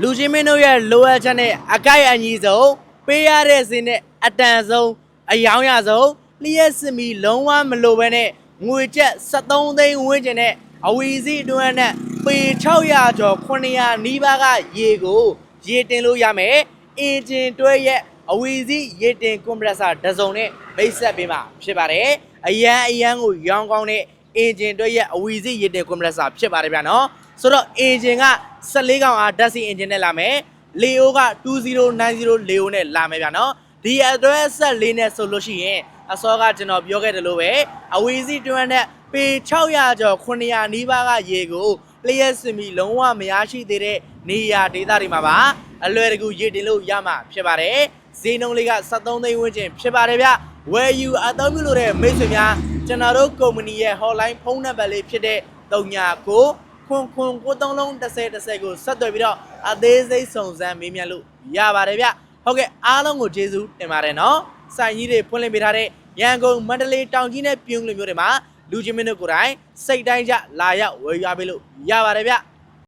လူချင်းမင်းတို့ရဲ့လိုအပ်ချက်နဲ့အကိုက်အညီဆုံးပေးရတဲ့စင်းနဲ့အတန်ဆုံးအယောင်ရဆုံးလျှက်စမီလုံးဝမလိုပဲနဲ့ငွေကျပ်73သိန်းဝန်းကျင်နဲ့အဝီစီအတွင်းနဲ့ပေ600ကျော်900နီးပါးကရေကိုရေတင်လို့ရမယ်အင်ဂျင်တွဲရဲ့အဝီစီရေတင်ကွန်ပရက်ဆာတစ်စုံနဲ့မိတ်ဆက်ပေးမှာဖြစ်ပါတယ်အရန်အရန်ကိုရောင်းကောင်းတဲ့ အင်ဂျင်တွဲရဲ့အဝီစီရေတင်ကွန်ပရက်ဆာဖြစ်ပါတယ်ဗျာနော်ဆိုတော့အင်ဂျင်က14ကောင်အားဓာတ်ဆီအင်ဂျင်နဲ့လာမယ်လေအိုက2090လေအိုနဲ့လာမယ်ဗျာနော်ဒီ address ဆက်လေးနဲ့ဆိုလို့ရှိရင်အစောကကျွန်တော်ပြောခဲ့တယ်လို့ပဲအဝီစီတွန်းနဲ့ပေ600ကျော်900နီးပါးကရေကိုလျှက်စမီလုံးဝမရရှိသေးတဲ့နေရာဒေသတွေမှာပါအလွယ်တကူရေတင်လို့ရမှာဖြစ်ပါတယ်ဈေးနှုန်းလေးက73သိန်းဝန်းကျင်ဖြစ်ပါတယ်ဗျဝယ်ယူအသုံးပြုလို့တဲ့မိတ်ဆွေများ ကျွန်တော်တို့ကုမ္ပဏီရဲ့ hotline ဖုန်းနံပါတ်လေးဖြစ်တဲ့39ခွန်ခွန်ကိုသုံးလုံး30 30ကိုဆက်သွယ်ပြီးတော့အသေးစိတ်စုံစမ်းမေးမြန်းလို့ရပါတယ်ဗျဟုတ်ကဲ့အားလုံးကိုကျေးဇူးတင်ပါတယ်နော်စိုင်ကြီးတွေဖွင့်လှစ်ပေးထားတဲ့ရန်ကုန်မန္တလေးတောင်ကြီးနဲ့ပြုံးလိုမျိုးတွေမှာလူချင်းမင်းတို့ကိုယ်တိုင်စိတ်တိုင်းကြလာရောက်ဝယ်ယူပေးလို့ရပါတယ်ဗျ